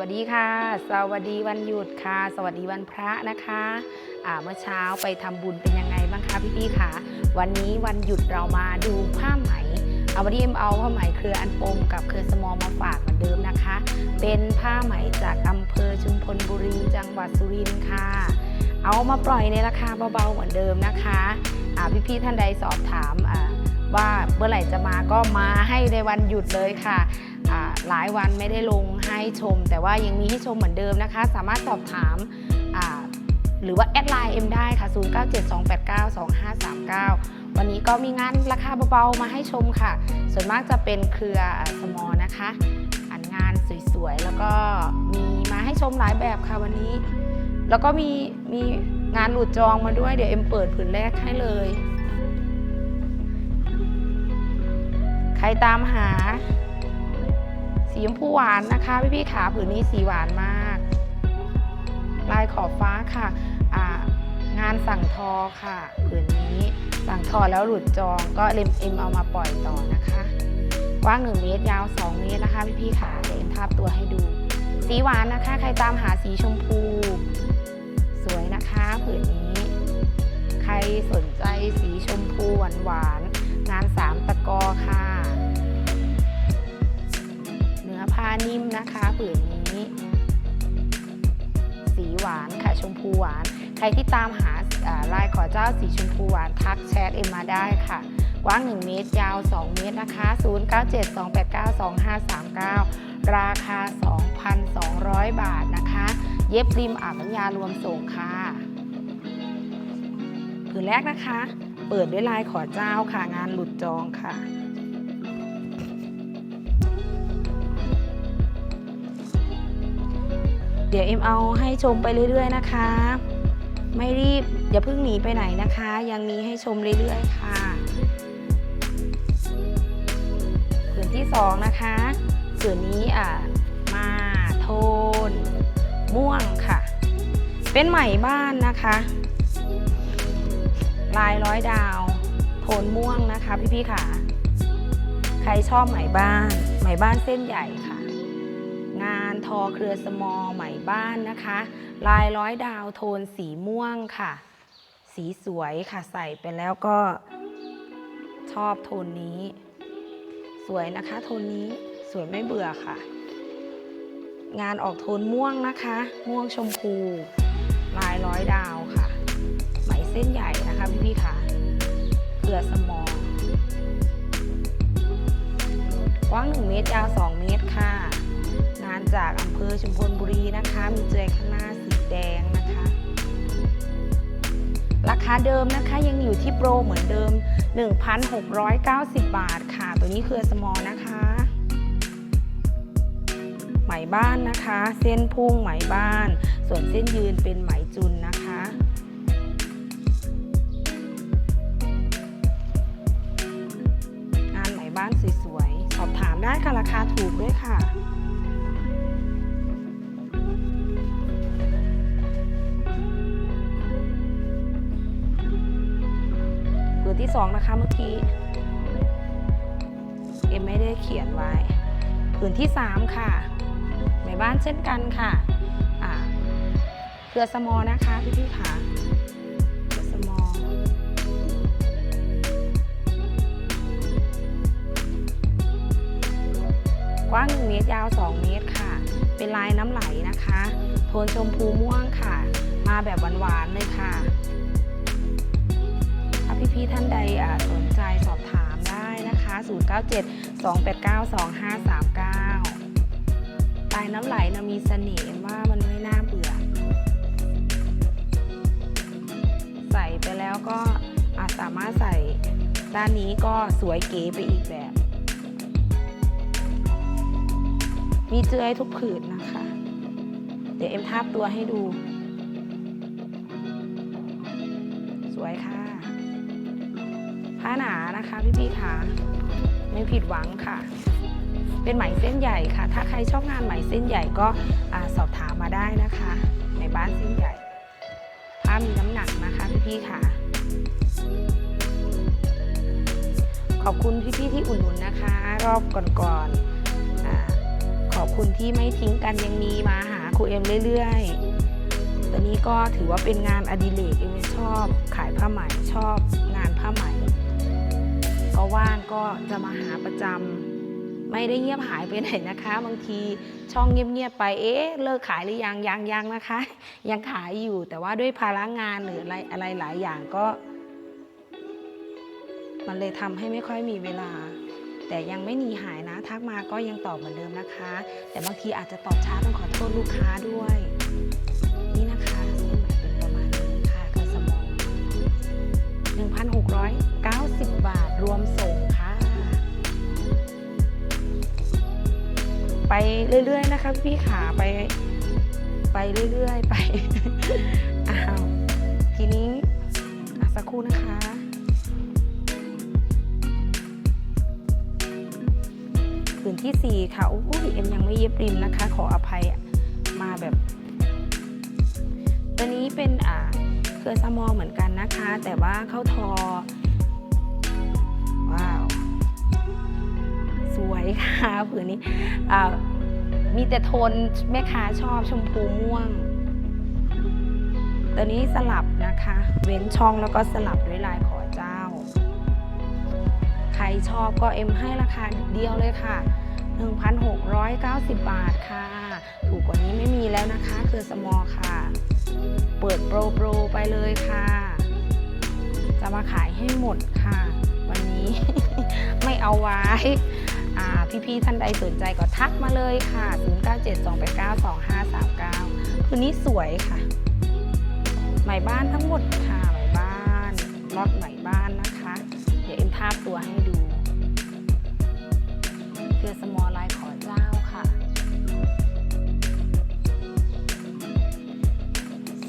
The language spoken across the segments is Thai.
วัสดีค่ะ สวัสดีวันหยุดค่ะ สวัสดีวันพระนะคะเมื่อเช้าไปทำบุญเป็นยังไงบ้างคะพี่ๆค่ะ วันนี้วันหยุดเรามาดูผ้าไหมเอาวันนี้เอ็มเอาผ้าไหมเครืออันปมกับเครือสมอมาฝากเหมือนเดิมนะคะ เป็นผ้าไหมจากอำเภอชุมพลบุรีจังหวัดสุรินทร์ค่ะ เอามาปล่อยในราคาเบาๆเหมือนเดิมนะคะอ่พี่ท่านใดสอบถามว่าเมื่อไหร่จะมาก็มาให้ในวันหยุดเลยค่ะหลายวันไม่ได้ลง ให้ชม แต่ว่ายังมีให้ชมเหมือนเดิมนะคะ สามารถสอบถามหรือว่าแอดไลน์เอ็มได้ค่ะ 0972892539 วันนี้ก็มีงานราคาเบาๆมาให้ชมค่ะ ส่วนมากจะเป็นเครือสมอนะคะอันงานสวยๆ แล้วก็มีมาให้ชมหลายแบบค่ะวันนี้ แล้วก็มีมีงานหลุดจองมาด้วย เดี๋ยวเอ็มเปิดผืนแรกให้เลย ใครตามหา สีชมพูหวานนะคะพี่พี่ๆขาผืนนี้สีหวานมาก ลายขอบฟ้าค่ะงานสั่งทอค่ะผืนนี้สั่งทอแล้วหลุดจองก็เอ็มเอ็มเอามาปล่อยต่อนะคะกว้าง 1 เมตรยาว 2 เมตรนะคะพี่พี่ๆขาเดี๋ยวเอ็มทาบตัวให้ดู สีหวานนะคะ ใครตามหาสีชมพู สวยนะคะผืนนี้ ใครสนใจสีชมพูหวานหวานๆงานสามตะกอค่ะ ผ้านิ่มนะคะผืนนี้ สีหวานค่ะชมพูหวาน ใครที่ตามหาอ่าลายขอเจ้าสีชมพูหวานทักแชทเอ็มมาได้ค่ะกว้าง 1 เมตร ยาว 2 เมตร นะคะ 0972892539 ราคา 2,200 บาทนะคะ เย็บริมอาบน้ำยารวมส่งค่ะ ผืนแรกนะคะ เปิดด้วยลายขอเจ้าค่ะ งานหลุดจองค่ะ ดี๋ยวเอ็มเอาให้ชมไปเรื่อย ๆ นะคะ ไม่รีบอย่าเพิ่งหนีไปไหนนะคะ ยังมีให้ชมเรื่อย ๆ ค่ะผืนที่สองนะคะผืนนี้อะมาโทน ม่วงค่ะ เป็นไหมบ้านนะคะ ลายร้อยดาว โทนม่วงนะคะพี่ๆค่ะ ใครชอบไหมบ้าน ไหมบ้านเส้นใหญ่ค่ะ งานทอเครือสมอไหม่บ้านนะคะ ลายร้อยดาวโทนสีม่วงค่ะ สีสวยค่ะใส่ไปแล้วก็ชอบโทนนี้ สวยนะคะโทนนี้สวยไม่เบื่อค่ะ งานออกโทนม่วงนะคะ ม่วงชมพู ลายร้อยดาวค่ะไหมเส้นใหญ่นะคะพี่พี่ๆค่ะเครือสมอกว้าง 1 เมตรยาว 2 เมตรค่ะานจากอำเภอชุมพลบุรีนะคะ มีเจยข้างหน้าสีแดงนะคะ ราคาเดิมนะคะยังอยู่ที่โปรเหมือนเดิม 1,690 บาทค่ะ ตัวนี้คือสมอนะคะไหมบ้านนะคะ เส้นพุ่งไหมบ้าน ส่วนเส้นยืนเป็นไหมจุนนะคะ ผืนที่สองนะคะเมื่อกี้เอ็มไม่ได้เขียนไว้ ผืนที่สามค่ะไหมบ้านเช่นกันค่ะเครือสมอนะคะพี่พี่ๆค่ะเครือสมอกว้าง1เมตรยาว 2 เมตรค่ะ เป็นลายน้ำไหลนะคะ โทนชมพูม่วงค่ะ มาแบบหวานๆเลยค่ะาพี่ๆท่านใดสนใจสอบถามได้นะคะ 097 289 2539ลายน้ำไหลนะมีเสน่ห์ว่ามันไม่น่าเบื่อ ใส่ไปแล้วก็อาจสามารถใส่ด้านนี้ก็สวยเก๋ไปอีกแบบ มีเจือยทุกผืนนะคะ เดี๋ยวเอ็มทาบตัวให้ดู สวยค่ะ ผ้าหนานะคะพี่พี่ๆค่ะไม่ผิดหวังค่ะ เป็นไหมเส้นใหญ่ค่ะ ถ้าใครชอบงานไหมเส้นใหญ่ก็สอบถามมาได้นะคะ ในบ้านเส้นใหญ่ผ้ามีน้ำหนักนะคะพี่พี่ๆค่ะ ขอบคุณพี่ๆที่อุดหนุนนะคะ รอบก่อนๆอขอบคุณที่ไม่ทิ้งกันยังมีมาหาครูเอ็มเรื่อยๆตอนนี้ก็ถือว่าเป็นงานอดิเรกเอ็มชอบ ขายผ้าไหมชอบ ว่างก็จะมาหาประจำไม่ได้เงียบหายไปไหนนะคะ บางทีช่องเงียบๆไปเอ๊ะเลิกขายหรือยังยังยังนะคะ ยังขายอยู่แต่ว่าด้วยภาระงานหรืออะไรอะไรหลายอย่างก็ มันเลยทำให้ไม่ค่อยมีเวลา แต่ยังไม่หนีหายนะ ทักมาก็ยังตอบเหมือนเดิมนะคะ แต่บางทีอาจจะตอบช้าต้องขอโทษลูกค้าด้วยนี่นะคะเส้นไหมเป็นประมาณนี้ค่ะกระสมอง1,690 บาท รวมส่งค่ะ ไปเรื่อยๆนะคะพี่ขาไป ไปเรื่อยๆ ไปอ้าวทีนี้อะสักครู่นะคะผืนที่ 4 ค่ะโอ้ยเอ็มยังไม่เย็บริมนะคะ ขออภัยมาแบบตัวนี้เป็นอ่าเครือสมอเหมือนกันนะคะ แต่ว่าเข้าทอ สวยค่ะผืนนี้มีแต่โทนแม่ค้าชอบชมพูม่วง ตัวนี้สลับนะคะ เว้นช่องแล้วก็สลับด้วยลายขอเจ้า ใครชอบก็เอ็มให้ราคาเดียวเลยค่ะ 1,690 บาทค่ะ ถูกกว่านี้ไม่มีแล้วนะคะ คือสมอค่ะ เปิดโปรโปรไปเลยค่ะ จะมาขายให้หมดค่ะ วันนี้ ไม่เอาไว้ พี่ๆท่านใดสนใจก็ทักมาเลยค่ะ 0972892539 คืนนี้สวยค่ะไหม่บ้านทั้งหมดค่ะไหม่บ้านล็อตไหม่บ้านนะคะ เดี๋ยวเอ็มทาบตัวให้ดูคือสมอลลายขอเจ้าค่ะ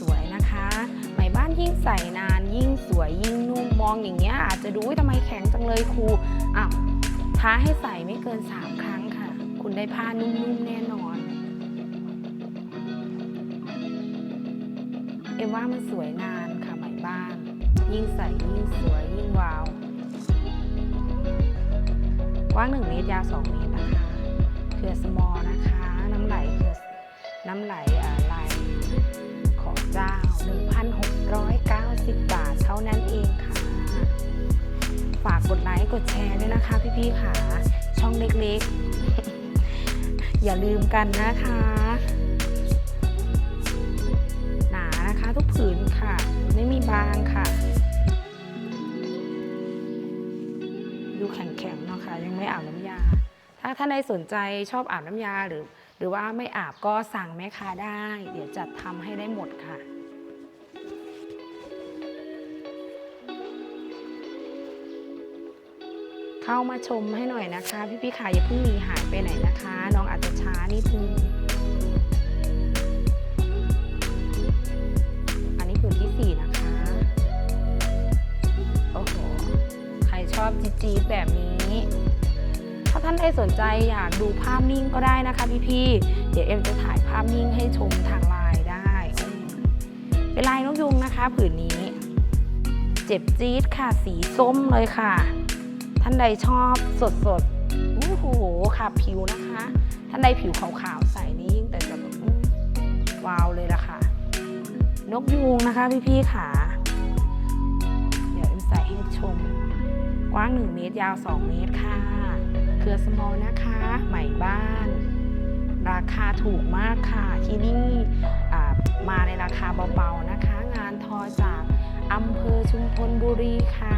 สวยนะคะไหม่บ้านยิ่งใส่นานยิ่งสวยยิ่งนุ่มมองอย่างเงี้ยอาจจะดูว่าทำไมแข็งจังเลยครูอ้าว ท้าให้ใส่ไม่เกิน 3 ครั้งค่ะ คุณได้ผ้านุ่มๆแน่นอน เอ็มว่ามันสวยนานค่ะไหมบ้าน ยิ่งใส่ยิ่งสวยยิ่งวาว กว้าง 1 เมตรยาว 2 เมตรนะคะเครือสมอนะคะ น้ำไหลเครือน้ำไหลลายของเจ้า กดไลค์กดแชร์ด้วยนะคะพี่ๆค่ะ ช่องเล็กๆ อย่าลืมกันนะคะ หนานะคะทุกผืนค่ะ ไม่มีบางค่ะ ดูแข็งๆเนาะค่ะ ยังไม่อาบน้ำยา ถ้าท่านใดสนใจชอบอาบน้ำยาหรือ หรือว่าไม่อาบก็สั่งแม่ค้าได้ เดี๋ยวจัดทำให้ได้หมดค่ะ เข้ามาชมให้หน่อยนะคะ พี่ๆค่ะอย่าเพิ่งหนีหายไปไหนนะคะ น้องอาจจะช้านิดนึงอันนี้ผืนที่ 4 นะคะโอ้โหใครชอบจี๊ดแบบนี้ ถ้าท่านใดสนใจอยากดูภาพนิ่งก็ได้นะคะพี่ๆเดี๋ยวเอ็มจะถ่ายภาพนิ่งให้ชมทางไลน์ได้ เป็นลายนกยุงนะคะ ผืนนี้ เจ็บจี๊ดค่ะสีส้มเลยค่ะ ท่านใดชอบสดๆอู้หูค่ะผิวนะคะ ท่านใดผิวขาวๆใส่นี่ยิ่งแต่จะแบบว้าวเลยล่ะค่ะ นกยูงนะคะพี่ๆค่ะ เดี๋ยวเอ็มใส่ให้ชม กว้าง 1 เมตรยาว 2 เมตรค่ะ เครือสมอลนะคะ ใหม่บ้าน ราคาถูกมากค่ะ ที่นี่มาในราคาเบาๆนะคะ งานทอจากอำเภอชุมพลบุรีค่ะ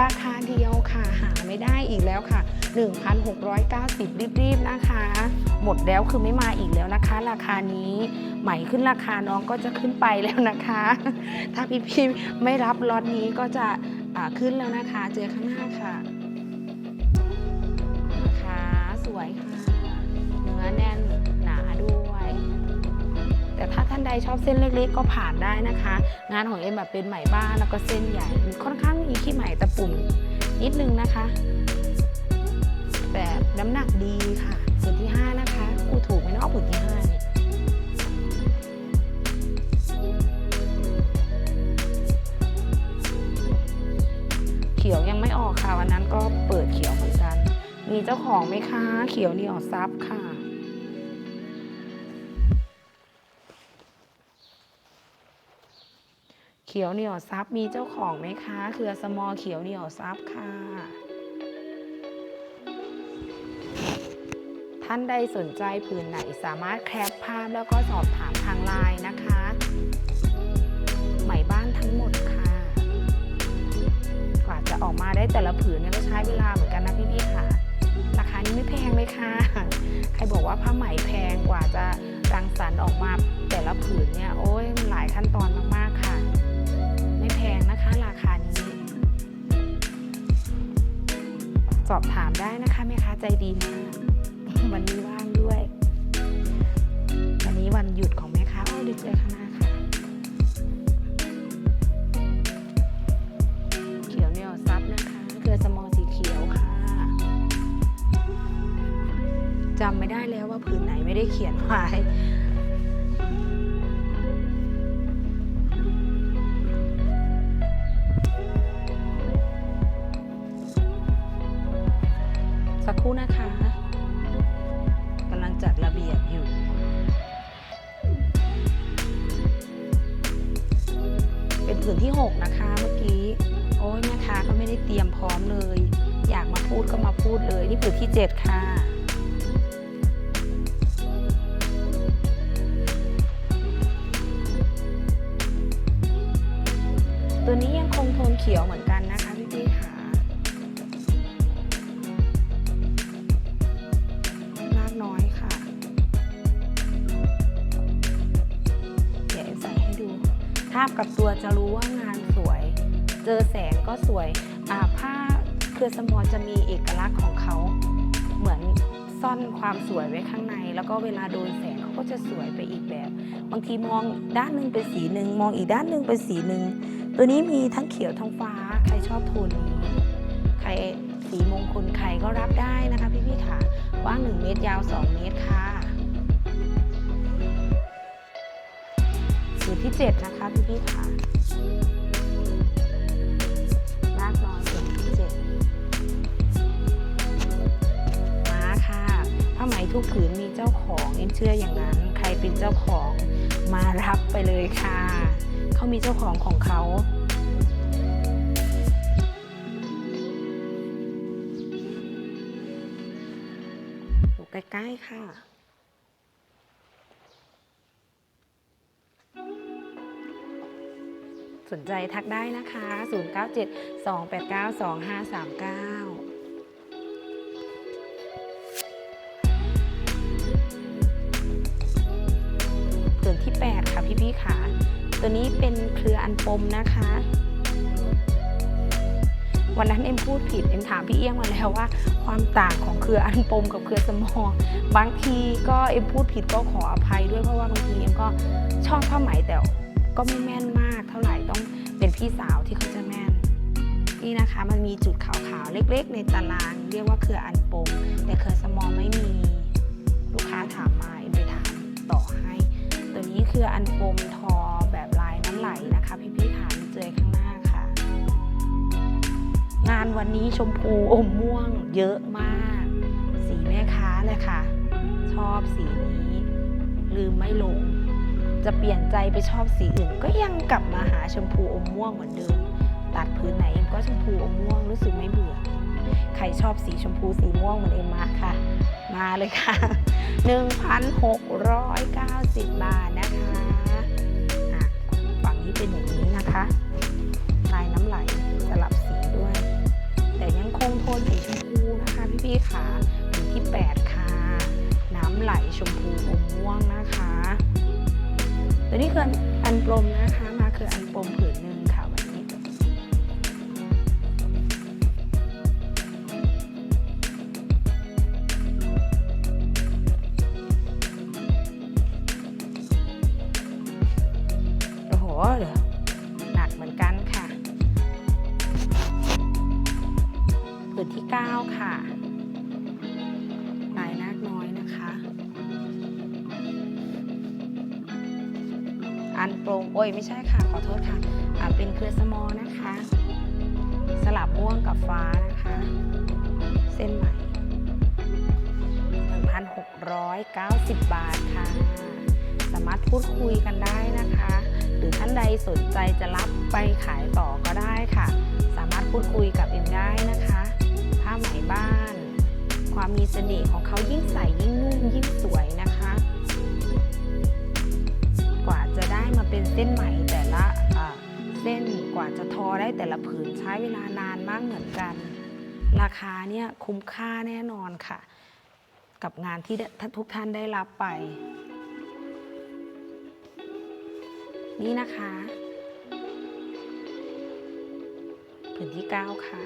ราคาเดียวค่ะหาไม่ได้อีกแล้วค่ะ 1,690 รีบๆนะคะ หมดแล้วคือไม่มาอีกแล้วนะคะ ราคานี้ใหม่ขึ้นราคาน้องก็จะขึ้นไปแล้วนะคะ ถ้าพี่ๆไม่รับล็อตนี้ก็จะขึ้นแล้วนะคะ เจอข้างหน้าค่ะนะคะสวยค่ะ เนื้อแน่น ถ้าท่านใดชอบเส้นเล็กๆ ก็ผ่านได้นะคะ งานของเอ็มแบบเป็นไหมบ้านแล้วก็เส้นใหญ่ค่อนข้างมีขี้ไหมตะปุ่มนิดนึงนะคะ แต่น้ำหนักดีค่ะผืนที่ 5 นะคะกูถูกไหมเนาะผืนที่5นี่เขียวยังไม่ออกค่ะวันนั้นก็เปิดเขียวเหมือนกัน มีเจ้าของไหมคะ เขียวนี่ออกซับค่ะ เขียวเหนียวซับมีเจ้าของไหมคะ เครือสมอเขียวเหนียวซับค่ะ ท่านใดสนใจผืนไหนสามารถแคปภาพแล้วก็สอบถามทางไลน์นะคะ ไหมบ้านทั้งหมดค่ะ กว่าจะออกมาได้แต่ละผืนเนี่ยก็ใช้เวลาเหมือนกันนะพี่ๆค่ะ ราคานี้ไม่แพงเลยค่ะ ใครบอกว่าผ้าไหมแพงกว่าจะรังสรรค์ออกมาแต่ละผืนเนี่ยโอ้ยมันหลายขั้นตอนมากๆค่ะ นะคะ ราคานี้ สอบถามได้นะคะแม่ค้าใจดีมากวันนี้ว่างด้วย วันนี้วันหยุดของแม่ค้าโอ้ดีเจอข้างหน้าค่ะ เขียวเนี่ยซับนะคะเครือสมอสีเขียวค่ะจำไม่ได้แล้วว่าผืนไหนไม่ได้เขียนไว้ ครู่นะคะกำลังจัดระเบียบอยู่เป็นผืนที่ 6 นะคะเมื่อกี้ โอ้ยแม่ค้าก็ไม่ได้เตรียมพร้อมเลย อยากมาพูดก็มาพูดเลย นี่ผืนที่ 7 ค่ะตัวนี้ยังคงโทนเขียวเหมือนกันนะคะพี่พี่ๆค่ะาบกับตัวจะรู้ว่างานสวย เจอแสงก็สวยผ้าเครือสมอจะมีเอกลักษณ์ของเขา เหมือนซ่อนความสวยไว้ข้างใน แล้วก็เวลาโดนแสงเขาก็จะสวยไปอีกแบบ บางทีมองด้านหนึ่งเป็นสีหนึ่งมองอีกด้านหนึ่งเป็นสีหนึ่งตัวนี้มีทั้งเขียวทั้งฟ้า ใครชอบโทนนี้ใครสีมงคลใครก็รับได้นะคะพี่พี่ๆค่ะกว้าง 1 เมตรยาว 2 เมตรค่ะ ที่ 7 นะคะพี่พี่ๆค่ะลากน้อยสูตรที่ 7 มาค่ะผ้าไหมทุกผืนมีเจ้าของเอ็มเชื่ออย่างนั้น ใครเป็นเจ้าของมารับไปเลยค่ะ เขามีเจ้าของของเขาอยู่ใกล้ๆค่ะ สนใจทักได้นะคะ 097 289 2539ส่วนที่ 8 ค่ะพี่ๆค่ะตัวนี้เป็นเครืออันปมนะคะ วันนั้นเอ็มพูดผิดเอ็มถามพี่เอี้ยงมาแล้วว่า ความต่างของเครืออันปมกับเครือสมองบางทีก็เอ็มพูดผิดก็ขออภัยด้วยเพราะว่าบางทีเอ็มก็ชอบผ้าไหมแต่ก็ไม่แม่นมาก พี่สาวที่เขาจะแม่น นี่นะคะมันมีจุดขาวๆ เล็กๆ ในตาราง เรียกว่าเครืออันปมแต่เครือสมอไม่มี ลูกค้าถามมาเอ็มไปถามต่อให้ ตัวนี้คืออันปมทอแบบลายน้ำไหลนะคะ พี่ๆค่ะเจอข้างหน้าค่ะ งานวันนี้ชมพูอมม่วงเยอะมาก สีแม่ค้าเลยค่ะ ชอบสีนี้ลืมไม่ลง จะเปลี่ยนใจไปชอบสีอื่น ก็ยังกลับมาหาชมพูอมม่วงเหมือนเดิมตัดพื้นไหนเอ็มก็ชมพูอมม่วงรู้สึกไม่เบื่อใครชอบสีชมพูสีม่วงเหมือนเอ็มมาค่ะ มาเลยค่ะ 1,690 บาทนะคะอะ นี่คืออันปลมนะคะ มาคืออันปลมผืนหนึ่งค่ะวันนี้ โอ้โหเดี๋ยหนักเหมือนกันค่ะ ผืนที่ 9 ค่ะ โอ้ยไม่ใช่ค่ะ ขอโทษค่ะอ่าเป็นเครือสมอนะคะ สลับม่วงกับฟ้านะคะ เส้นใหม่1,690 บาทค่ะ สามารถพูดคุยกันได้นะคะ หรือท่านใดสนใจจะรับไปขายต่อก็ได้ค่ะ สามารถพูดคุยกับเอ็มได้นะคะ ผ้าไหมบ้าน ความมีเสน่ห์ของเขายิ่งใส่ยิ่งนุ่มยิ่งสวยนะคะ เส้นไหมแต่ละเส้นกว่าจะทอได้แต่ละผืนใช้เวลานานมากเหมือนกัน ราคาเนี่ยคุ้มค่าแน่นอนค่ะ กับงานที่ทุกท่านได้รับไป นี่นะคะผืนที่ 9 ค่ะ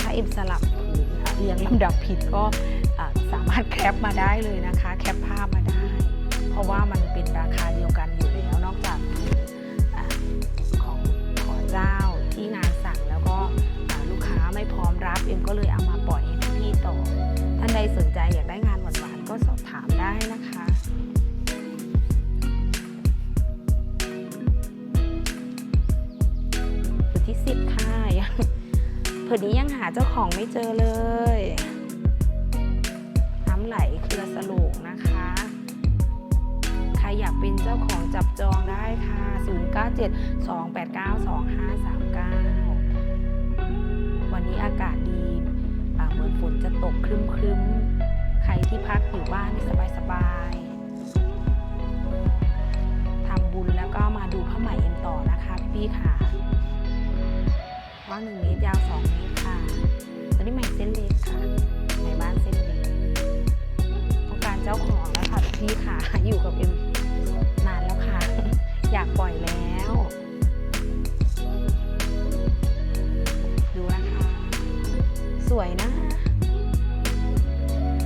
ถ้าเอ็มสลับผืนเรียงลำดับผิดก็สามารถแคปมาได้เลยนะคะ แคปภาพมา เพราะว่ามันเป็นราคาเดียวกันอยู่แล้วนอกจากอของขอเจ้าที่งานสั่งแล้วก็ลูกค้าไม่พร้อมรับเอ็มก็เลยเอามาปล่อยให้พี่ต่อ ท่านใดสนใจอยากได้งานหวานๆก็สอบถามได้นะคะที่สิบค่ะยังผืนนี้ยังหาเจ้าของไม่เจอเลย น้ำไหลเครือสลูกนะคะใคร อยากเป็นเจ้าของจับจองได้ค่ะ 097 289 2539 วันนี้อากาศดีเหมือนฝนจะตกครึ้มๆ ใครที่พักอยู่บ้านนี่สบายๆทำบุญแล้วก็มาดูผ้าไหมเอ็นต่อนะคะพี่ๆค่ะกว้างหนึ่งเมตรยาวสองเมตรค่ะตัวนี้ไหมเส้นเล็กค่ะไหมบ้านเส้นเล็กต้องการเจ้าของแล้วค่ะพี่ค่ะอยู่กับเอ็มน อยากปล่อยแล้ว ดูนะคะ สวยนะ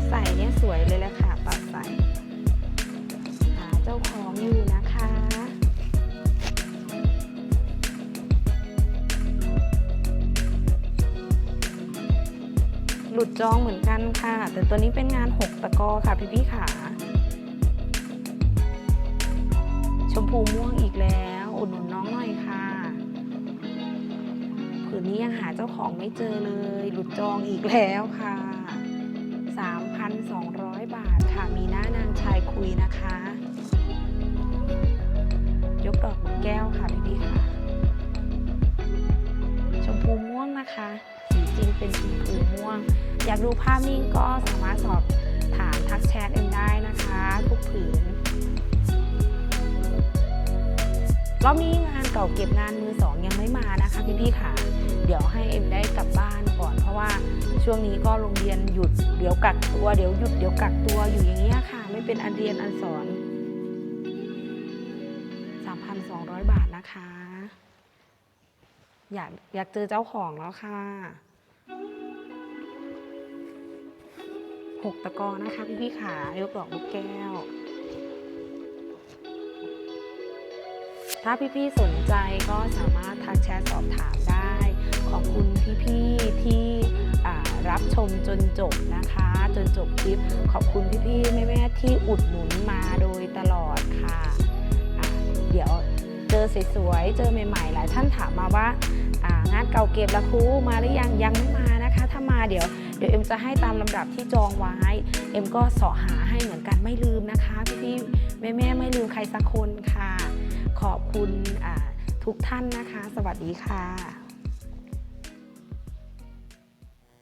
ใส่เนี่ยสวยเลยแหละค่ะปัดใส่หาเจ้าของอยู่นะคะหลุดจองเหมือนกันค่ะ แต่ตัวนี้เป็นงาน 6 ตะกอค่ะพี่พี่ขา ชมพูม่วงอีกแล้วอุดหนุนน้องหน่อยค่ะ ผืนนี้ยังหาเจ้าของไม่เจอเลย หลุดจองอีกแล้วค่ะ 3,200 บาทค่ะ มีหน้านางชายคุยนะคะ ยกดอกบุกแก้วค่ะพี่พี่ค่ะ ชมพูม่วงนะคะ สีจริงเป็นชมพูม่วง อยากดูภาพนิ่งก็สามารถสอบถามทักแชทเอ็มได้นะคะ ทุกผืน รอบนี้งานเก่าเก็บงานมือสองยังไม่มานะคะพี่พี่ๆค่ะ เดี๋ยวให้เอ็มได้กลับบ้านก่อน เพราะว่าช่วงนี้ก็โรงเรียนหยุดเดี๋ยวกักตัวเดี๋ยวหยุดเดี๋ยวกักตัวอยู่อย่างเงี้ยค่ะ ไม่เป็นอันเรียนอันสอน 3,200 บาทนะคะ อยากอยากเจอเจ้าของแล้วค่ะหกตะกอนะคะพี่พี่ๆขายกดอกลูกแก้ว ถ้าพี่ๆสนใจก็สามารถทักแชทสอบถามได้ ขอบคุณพี่ๆที่รับชมจนจบนะคะ จนจบคลิป ขอบคุณพี่ๆแม่ๆที่อุดหนุนมาโดยตลอดค่ะอ่าเดี๋ยวเจอสวยๆเจอใหม่ๆหลายท่านถามมาว่างานเก่าเก็บละครูมาหรือยังยังไม่มานะคะ ถ้ามาเดี๋ยวเดี๋ยวเอ็มจะให้ตามลำดับที่จองไว้ เอ็มก็เสาะหาให้เหมือนกันไม่ลืมนะคะพี่ๆแม่ๆไม่ลืมใครสักคนค่ะ ขอบคุณทุกท่านนะคะ สวัสดีค่ะ